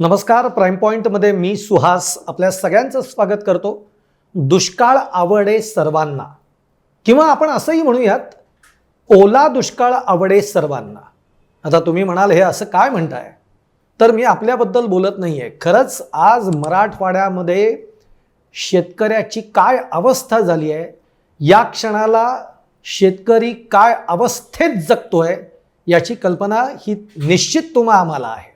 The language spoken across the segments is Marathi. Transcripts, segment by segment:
नमस्कार प्राईम पॉईंटमध्ये मी सुहास आपल्या सगळ्यांचं स्वागत करतो. दुष्काळ आवडे सर्वांना. किंवा आपण असंही म्हणूयात ओला दुष्काळ आवडे सर्वांना. आता तुम्ही म्हणाल हे असं काय म्हणताय? तर मी आपल्याबद्दल बोलत नाही आहे खरंच आज मराठवाड्यामध्ये शेतकऱ्याची काय अवस्था झाली आहे या क्षणाला शेतकरी काय अवस्थेत जगतोय? याची कल्पना ही निश्चित तुम्हा आम्हाला आहे.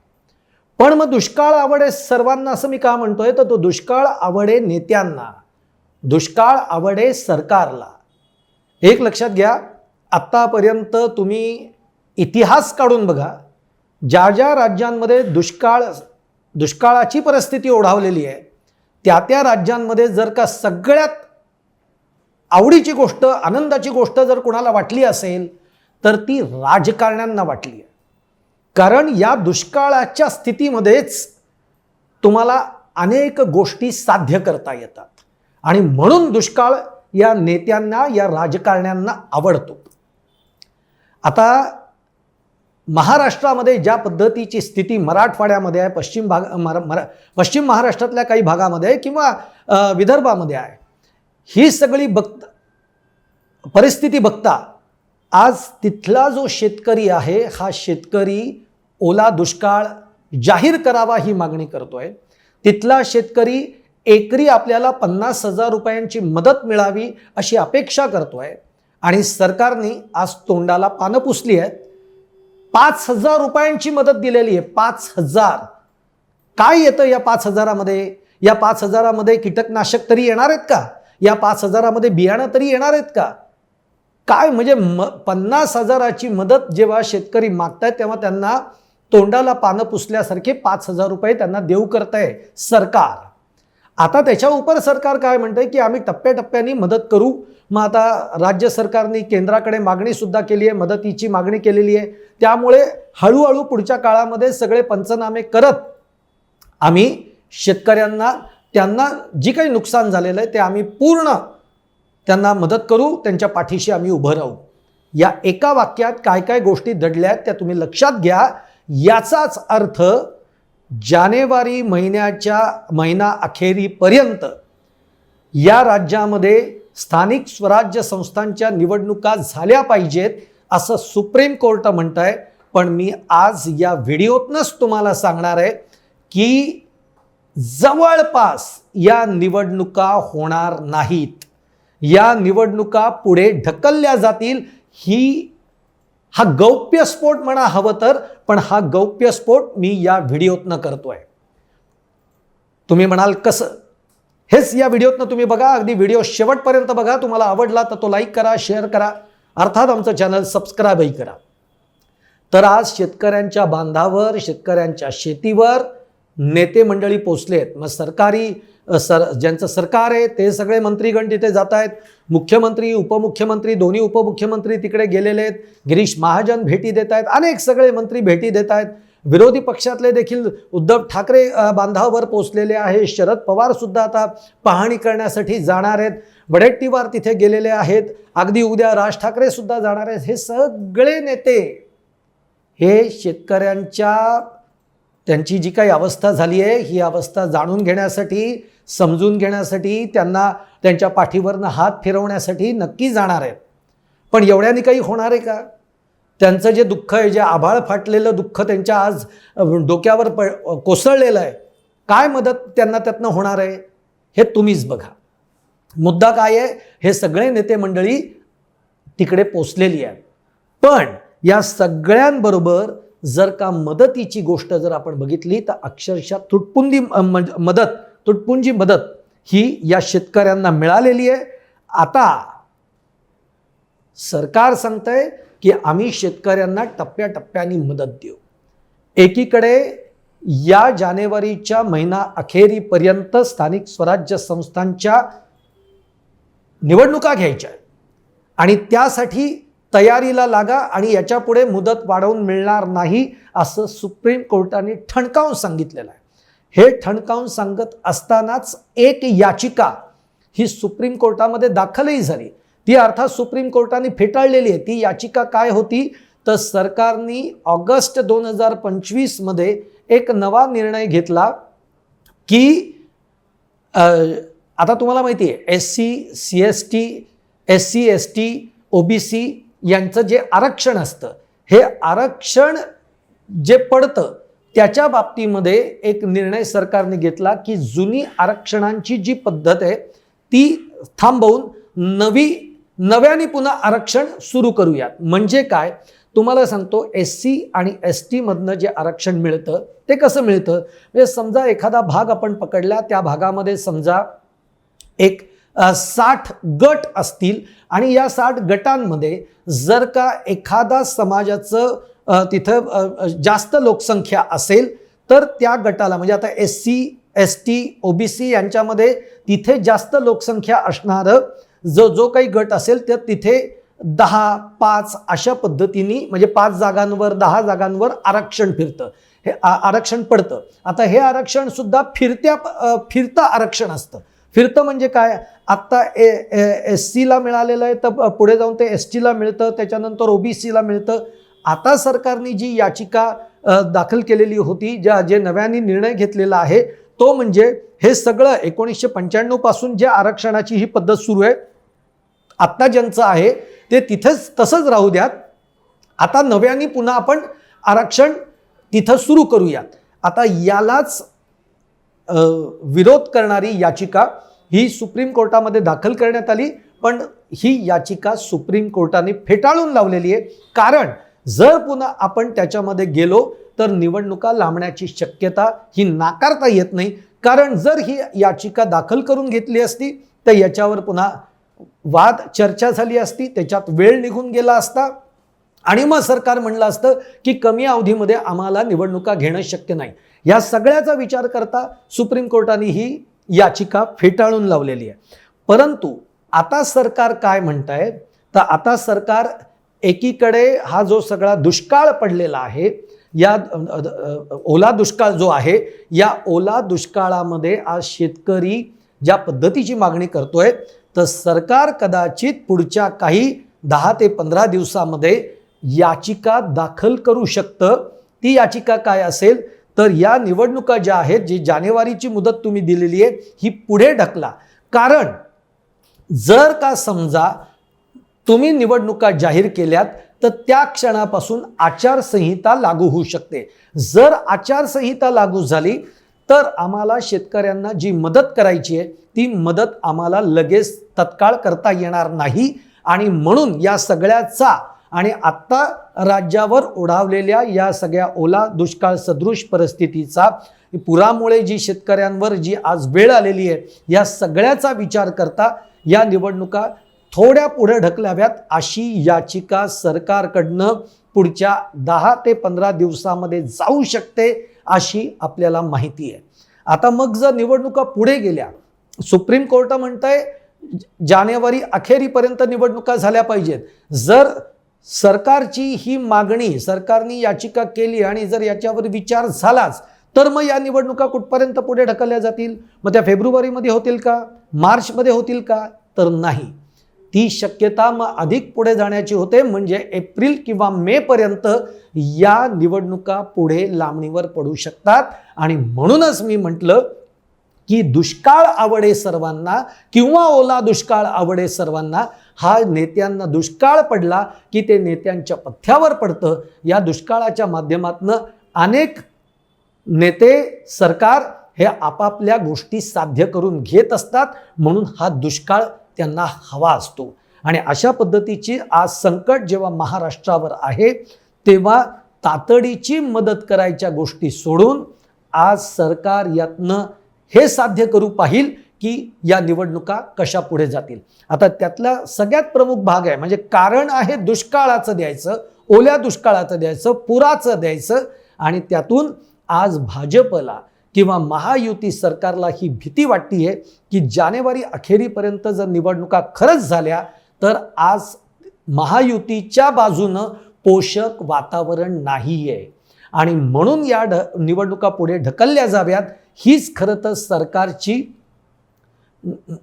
पण मग दुष्काळ आवडे सर्वांना असं मी का म्हणतोय? तर तो दुष्काळ आवडे नेत्यांना दुष्काळ आवडे सरकारला. एक लक्षात घ्या आत्तापर्यंत तुम्ही इतिहास काढून बघा ज्या ज्या राज्यांमध्ये दुष्काळ दुष्काळाची परिस्थिती ओढावलेली आहे त्या त्या राज्यांमध्ये जर का सगळ्यात आवडीची गोष्ट आनंदाची गोष्ट जर कुणाला वाटली असेल तर ती राजकारण्यांना वाटली आहे. कारण या दुष्काळाच्या स्थितीमध्येच तुम्हाला अनेक गोष्टी साध्य करता येतात. आणि म्हणून दुष्काळ या नेत्यांना या राजकारण्यांना आवडतो. आता महाराष्ट्रामध्ये ज्या पद्धतीची स्थिती मराठवाड्यामध्ये आहे पश्चिम भाग मरा मरा पश्चिम महाराष्ट्रातल्या काही भागामध्ये आहे किंवा विदर्भामध्ये आहे ही सगळी बघता परिस्थिती बघता आज तिथला जो शेतकरी आहे हा शेतकरी ओला दुष्काळ जाहीर करावा ही मागणी करतोय. तिथला शेतकरी एकरी आपल्याला पन्नास हजार रुपयांची मदत मिळावी अशी अपेक्षा करतोय. आणि सरकारने आज तोंडाला पानं पुसली आहेत. पाच हजार रुपयांची मदत दिलेली आहे. पाच हजार. काय येतं या पाच हजारामध्ये? या पाच हजारामध्ये कीटकनाशक तरी येणार आहेत का? या पाच हजारामध्ये बियाणं तरी येणार आहेत का? काय म्हणजे म पन्नास हजाराची मदत जेव्हा शेतकरी मागतायत तेव्हा त्यांना तोंडाला पानं पुसल्यासारखे पाच हजार रुपये त्यांना देऊ करतंय सरकार. आता त्याच्या उपर सरकार काय म्हणतंय की आम्ही टप्प्याटप्प्याने मदत करू. मग आता राज्य सरकारने केंद्राकडे मागणीसुद्धा केली आहे मदतीची मागणी केलेली आहे. त्यामुळे हळूहळू पुढच्या काळामध्ये सगळे पंचनामे करत आम्ही शेतकऱ्यांना त्यांना जी काही नुकसान झालेलं आहे ते आम्ही पूर्ण त्यांना मदत करू त्यांच्या पाठीशी आम्ही उभं राहू. या एका वाक्यात काय काय गोष्टी दडल्या आहेत त्या तुम्ही लक्षात घ्या. याचाच अर्थ जानेवारी महिन्याच्या महिना अखेरीपर्यंत या राज्यामध्ये स्थानिक स्वराज्य संस्थांच्या निवडणुका झाल्या पाहिजेत असं सुप्रीम कोर्ट म्हणत आहे पण मी आज या व्हिडिओतनंच तुम्हाला सांगणार आहे की जवळपास या निवडणुका होणार नाहीत. या निवडणुका पुढे ढकलल्या जातील ही हा गौप्यस्फोट म्हणा हवं तर पण हा गौप्यस्फोट मी या व्हिडिओतनं करतोय. तुम्ही म्हणाल कसं? हेच या व्हिडिओतनं तुम्ही बघा. अगदी व्हिडिओ शेवटपर्यंत बघा. तुम्हाला आवडला तर तो लाईक करा शेअर करा. अर्थात आमचं चॅनल सबस्क्राईबही करा. तर आज शेतकऱ्यांच्या बांधावर शेतकऱ्यांच्या शेतीवर नेते मंडळी पोचलेत मग सरकारी सर ज्यांचं सरकार आहे ते सगळे मंत्रीगण तिथे जात आहेत. मुख्यमंत्री उपमुख्यमंत्री दोन्ही उपमुख्यमंत्री तिकडे गेलेले आहेत. गिरीश महाजन भेटी देत आहेत. अनेक सगळे मंत्री भेटी देत आहेत. विरोधी पक्षातले देखील उद्धव ठाकरे बांधावर पोचलेले आहे. शरद पवार सुद्धा आता पाहणी करण्यासाठी जाणार आहेत. वडेट्टीवार तिथे गेलेले आहेत. अगदी उद्या राज ठाकरे सुद्धा जाणार आहेत. हे सगळे नेते हे शेतकऱ्यांच्या त्यांची जी काही अवस्था झाली आहे ही अवस्था जाणून घेण्यासाठी समजून घेण्यासाठी त्यांना त्यांच्या पाठीवरनं हात फिरवण्यासाठी नक्की जाणार आहेत. पण एवढ्याने काही होणार आहे का? त्यांचं जे दुःख आहे जे आभाळ फाटलेलं दुःख त्यांच्या आज डोक्यावर प कोसळलेलं आहे काय मदत त्यांना त्यातनं होणार आहे हे तुम्हीच बघा. मुद्दा काय आहे हे सगळे नेते मंडळी तिकडे पोचलेली आहे पण या सगळ्यांबरोबर जर का मदतीची गोष्ट जर आपण बघितली तर अक्षरशः तुटपुंजी मदत तुटपुंजी मदत ही या शेतकऱ्यांना मिळालेली आहे. आता सरकार सांगतंय की आम्ही शेतकऱ्यांना टप्प्याटप्प्याने मदत देऊ. एकीकडे या जानेवारीच्या महिना अखेरीपर्यंत स्थानिक स्वराज्य संस्थांच्या निवडणुका घ्यायच्या आणि त्यासाठी तयारीला लागा आणि याच्यापुढे मुदत वाढवून मिळणार नाही असं सुप्रीम कोर्टाने ठणकावून सांगितलेलं आहे. हे ठणकावून सांगत असतानाच एक याचिका ही सुप्रीम कोर्टामध्ये दाखलही झाली. ती अर्थात सुप्रीम कोर्टाने फेटाळलेली आहे. ती याचिका काय होती? तर सरकारने ऑगस्ट दोन हजार पंचवीसमध्ये एक नवा निर्णय घेतला की आता तुम्हाला माहिती आहे S C C S T S C S T O B C यांचं जे आरक्षण असतं हे आरक्षण जे पडतं त्याच्या बाबतीमध्ये एक निर्णय सरकारने घेतला की जुनी आरक्षणांची जी पद्धत आहे ती थांबवून नवी नव्याने पुन्हा आरक्षण सुरू करूयात. म्हणजे काय? तुम्हाला सांगतो एस सी आणि एस टीमधनं जे आरक्षण मिळतं ते कसं मिळतं? म्हणजे समजा एखादा भाग आपण पकडला त्या भागामध्ये समजा एक साठ गट असतील आणि या साठ गटांमध्ये जर का एखादा समाजाचं तिथं जास्त लोकसंख्या असेल तर त्या गटाला म्हणजे आता S C S T O B C यांच्यामध्ये तिथे जास्त लोकसंख्या असणारं जो जो काही गट असेल तर तिथे दहा पाच अशा पद्धतीने म्हणजे पाच जागांवर दहा जागांवर आरक्षण फिरतं. हे आ- आरक्षण पडतं. आता हे आरक्षण सुद्धा फिरत्या फिरतं आरक्षण असतं. फिरतं म्हणजे काय? आत्ता ए एस सीला मिळालेलं आहे तर पुढे जाऊन ते एस टीला मिळतं त्याच्यानंतर ओ बी सीला मिळतं. आता सरकारने जी याचिका दाखल केलेली होती ज्या जे नव्याने निर्णय घेतलेला आहे तो म्हणजे हे सगळं एकोणीसशे पंच्याण्णवपासून जे आरक्षणाची ही पद्धत सुरू आहे आत्ता ज्यांचं आहे ते तिथेच तसंच राहू द्यात. आता नव्याने पुन्हा आपण आरक्षण तिथं सुरू करूयात. आता यालाच विरोध करणारी याचिका ही सुप्रीम कोर्टामध्ये दाखल करण्यात आली पण ही याचिका सुप्रीम कोर्टाने फेटाळून लावलेली आहे. कारण जर पुन्हा आपण त्याच्यामध्ये गेलो तर निवडणुका लांबण्याची शक्यता ही नाकारता येत नाही. कारण जर ही याचिका दाखल करून घेतली असती तर याच्यावर पुन्हा वाद चर्चा झाली असती त्याच्यात वेळ निघून गेला असता. आणि मग सरकार म्हणलं असतं की कमी अवधीमध्ये आम्हाला निवडणुका घेणं शक्य नाही. या सगळ्याचा विचार करता सुप्रीम कोर्टाने ही याचिका फेटाळून लावलेली आहे. परंतु आता सरकार काय म्हणत आहे तर आता सरकार एकीकडे हा जो सगळा दुष्काळ पडलेला आहे या ओला दुष्काळ जो आहे या ओला दुष्काळामध्ये आज शेतकरी ज्या पद्धतीची मागणी करतोय तर सरकार कदाचित पुढच्या काही दहा ते पंधरा दिवसामध्ये याचिका दाखल करू शकतं. ती याचिका काय असेल? तर या निवडणुका ज्या आहेत जी जानेवारीची मुदत तुम्ही दिलेली आहे ही पुढे ढकला. कारण जर का समजा तुम्ही निवडणुका जाहीर केल्यात तर त्या क्षणापासून आचारसंहिता लागू होऊ शकते. जर आचारसंहिता लागू झाली तर आम्हाला शेतकऱ्यांना जी मदत करायची आहे ती मदत आम्हाला लगेच तत्काळ करता येणार नाही. आणि म्हणून या सगळ्याचा आणि आत्ता राज्यावर ओढावलेल्या या सगळ्या ओला दुष्काळ सदृश परिस्थितीचा पुरामुळे जी शेतकऱ्यांवर जी आज वेळ आलेली आहे या सगळ्याचा विचार करता या निवडणुका थोड्या पुढे ढकलाव्यात अशी याचिका सरकारकडनं पुढच्या दहा ते पंधरा दिवसामध्ये जाऊ शकते अशी आपल्याला माहिती आहे. आता मग जर निवडणुका पुढे गेल्या सुप्रीम कोर्ट म्हणत आहे जानेवारी अखेरीपर्यंत निवडणुका झाल्या पाहिजेत. जर सरकारची ही मागणी सरकारने याचिका केली आणि जर याच्यावर विचार झालाच तर मग या निवडणुका कुठपर्यंत पुढे ढकलल्या जातील? मग त्या फेब्रुवारीमध्ये होतील का? मार्चमध्ये होतील का? तर नाही. ती शक्यता मग अधिक पुढे जाण्याची होते म्हणजे एप्रिल किंवा मे पर्यंत या निवडणुका पुढे लांबणीवर पडू शकतात. आणि म्हणूनच मी म्हटलं की दुष्काळ आवडे सर्वांना किंवा ओला दुष्काळ आवडे सर्वांना हा नेत्यांना दुष्काळ पडला की ते नेत्यांच्या पथ्यावर पडतं. या दुष्काळाच्या माध्यमातनं अनेक नेते सरकार हे आपापल्या गोष्टी साध्य करून घेत असतात. म्हणून हा दुष्काळ त्यांना हवा असतो. आणि अशा पद्धतीची आज संकट जेव्हा महाराष्ट्रावर आहे तेव्हा तातडीची मदत करायच्या गोष्टी सोडून आज सरकार यातनं हे साध्य करू पाहिल. की या निवडणुका कशा पुढे जातील. आता त्यातला सगळ्यात प्रमुख भाग आहे म्हणजे कारण आहे दुष्काळाचं द्यायचं ओल्या दुष्काळाचं द्यायचं पुराचं द्यायचं आणि त्यातून आज भाजपला किंवा महायुती सरकारला ही भीती वाटतीये की जानेवारी अखेरीपर्यंत जर निवडणुका खरंच झाल्या तर आज महायुतीच्या बाजूनं पोषक वातावरण नाही आहे आणि म्हणून या ढ निवडणुका पुढे ढकलल्या जाव्यात हीच खरं तर सरकारची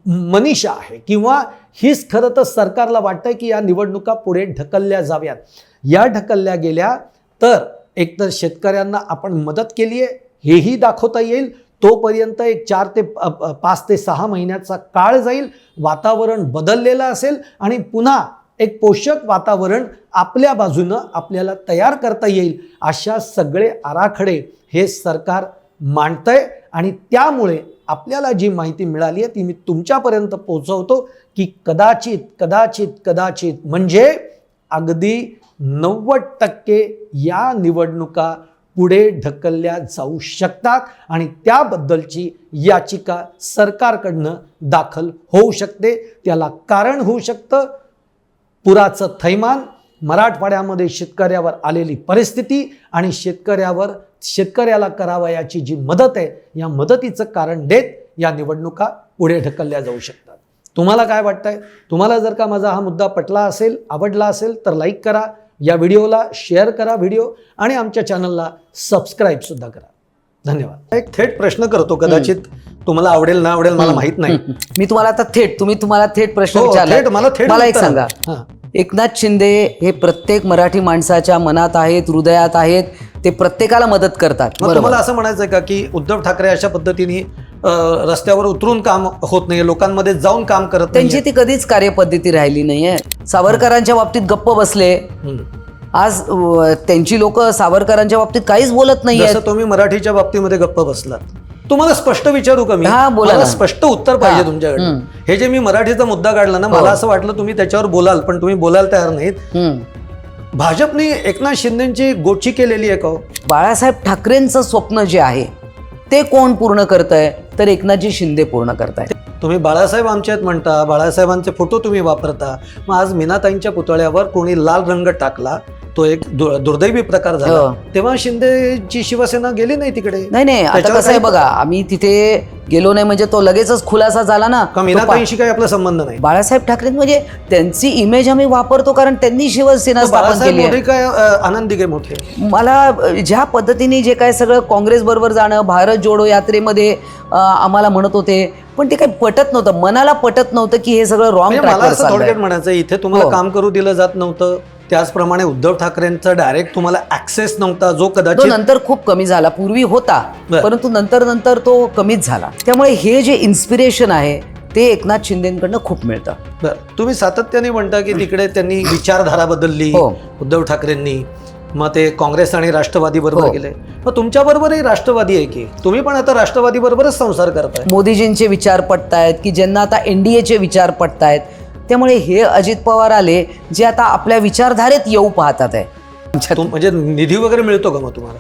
मनीषा आहे किंवा हीच खरं तर सरकारला वाटतं की या निवडणुका पुढे ढकलल्या जाव्यात. या ढकलल्या गेल्या तर एकतर शेतकऱ्यांना आपण मदत केली आहे हेही दाखवता येईल. तोपर्यंत एक चार ते पाच ते सहा महिन्याचा काळ जाईल वातावरण बदललेलं असेल आणि पुन्हा एक पोषक वातावरण आपल्या बाजूनं आपल्याला तयार करता येईल अशा सगळे आराखडे हे सरकार मांडतंय आणि त्यामुळे आपल्याला जी माहिती मिळाली आहे ती मी तुमच्यापर्यंत पोहोचवतो की कदाचित कदाचित कदाचित म्हणजे अगदी नव्वद टक्के या निवडणुका पुढे ढकलल्या जाऊ शकतात आणि त्याबद्दलची याचिका सरकारकडनं दाखल होऊ शकते. त्याला कारण होऊ शकतं. पुराचं थैमान मराठवाड्यामध्ये शेतकऱ्यावर आलेली परिस्थिती आणि शेतकऱ्यावर शेतकऱ्याला करावयाची जी मदत आहे या मदतीचं कारण देत या निवडणुका पुढे ढकलल्या जाऊ शकतात. तुम्हाला काय वाटतंय? तुम्हाला जर का माझा हा मुद्दा पटला असेल आवडला असेल तर लाईक करा. या व्हिडिओला शेअर करा व्हिडिओ आणि आमच्या चॅनलला सबस्क्राईबसुद्धा करा. धन्यवाद. एक थेट प्रश्न करतो कदाचित. तुम्हाला आवडेल ना आवडेल मला माहीत नाही. मी तुम्हाला आता थेट तुम्ही तुम्हाला थेट प्रश्न हो, विचारला. थेट, मला थेट मला एक उत्तर सांगा. हां. एकनाथ शिंदे हे प्रत्येक मराठी माणसाच्या मनात आहेत हृदयात आहेत. ते प्रत्येकाला मदत करतात. मग तुम्हाला असं म्हणायचं का की उद्धव ठाकरे अशा पद्धतीने रस्त्यावर उतरून काम होत नाही लोकांमध्ये जाऊन काम करत त्यांची नाही ती कधीच कार्यपद्धती राहिली नाहीये. सावरकरांच्या बाबतीत गप्प बसले. आज त्यांची लोक सावरकरांच्या बाबतीत काहीच बोलत नाहीये जसं तुम्ही मराठीच्या बाबतीमध्ये गप्प बसलात. तुम्हाला स्पष्ट विचारू का मी? हा, बोला. स्पष्ट उत्तर पाहिजे तुमच्याकडे हे जे मी मराठीचा मुद्दा काढला ना मला असं वाटलं तुम्ही त्याच्यावर बोलाल पण तुम्ही बोलायला तयार नाहीत. भाजपने एकनाथ शिंदेची गोची केलेली आहे का हो? बाळासाहेब ठाकरेंचं स्वप्न जे आहे ते कोण पूर्ण करत आहे तर एकनाथजी शिंदे पूर्ण करताय तुम्ही बाळासाहेब आमच्यात म्हणता बाळासाहेबांचे फोटो तुम्ही वापरता. मग आज मीनाताईंच्या पुतळ्यावर कोणी लाल रंग टाकला तो एक दु- दुर्दैवी प्रकार झाला. हो. तेव्हा शिंदेची शिवसेना गेली नाही तिकडे? नाही नाही आता त्याच्यावर कसं आहे काही- बघा आम्ही तिथे गेलो नाही म्हणजे तो लगेचच खुलासा झाला ना. का तो पा- मीनाताईंशी काही आपला संबंध नाही? बाळासाहेब ठाकरे म्हणजे त्यांची इमेज आम्ही वापरतो कारण त्यांनी शिवसेना स्थापन बाळासाहेब केली आहे. काय अं, आनंदी काय मोठे? मला अ, ज्या पद्धतीने जे काय सगळं काँग्रेस बरोबर जाणं भारत जोडो यात्रेमध्ये अ, आम्हाला म्हणत होते पण ते काही पटत नव्हतं मनाला पटत नव्हतं की हे सगळं रॉंग म्हणजे मला असं थोडक्यात म्हणायचं इथे तुम्हाला काम करू दिलं जात नव्हतं त्याचप्रमाणे उद्धव ठाकरेंचा डायरेक्ट तुम्हाला ऍक्सेस नव्हता जो तो कदाचित नंतर खूप कमी झाला. पूर्वी होता बरं. परंतु नंतर नंतर तो कमीच झाला. त्यामुळे हे जे इन्स्पिरेशन आहे ते एकनाथ शिंदेकडनं खूप मिळतं. बरं. तुम्ही सातत्याने म्हणता की तिकडे त्यांनी विचारधारा बदलली हो. उद्धव ठाकरेंनी मग ते काँग्रेस आणि राष्ट्रवादी बरोबर हो. गेले. मग तुमच्या बरोबरही राष्ट्रवादी आहे की? तुम्ही पण आता राष्ट्रवादी बरोबरच संसार करताय. मोदीजींचे विचार पटतायत की ज्यांना आता एनडीएचे विचार पटतायत त्यामुळे हे अजित पवार आले जे आता आपल्या विचारधारेत येऊ पाहतात आहे. म्हणजे निधी वगैरे मिळतो का मग तुम्हाला?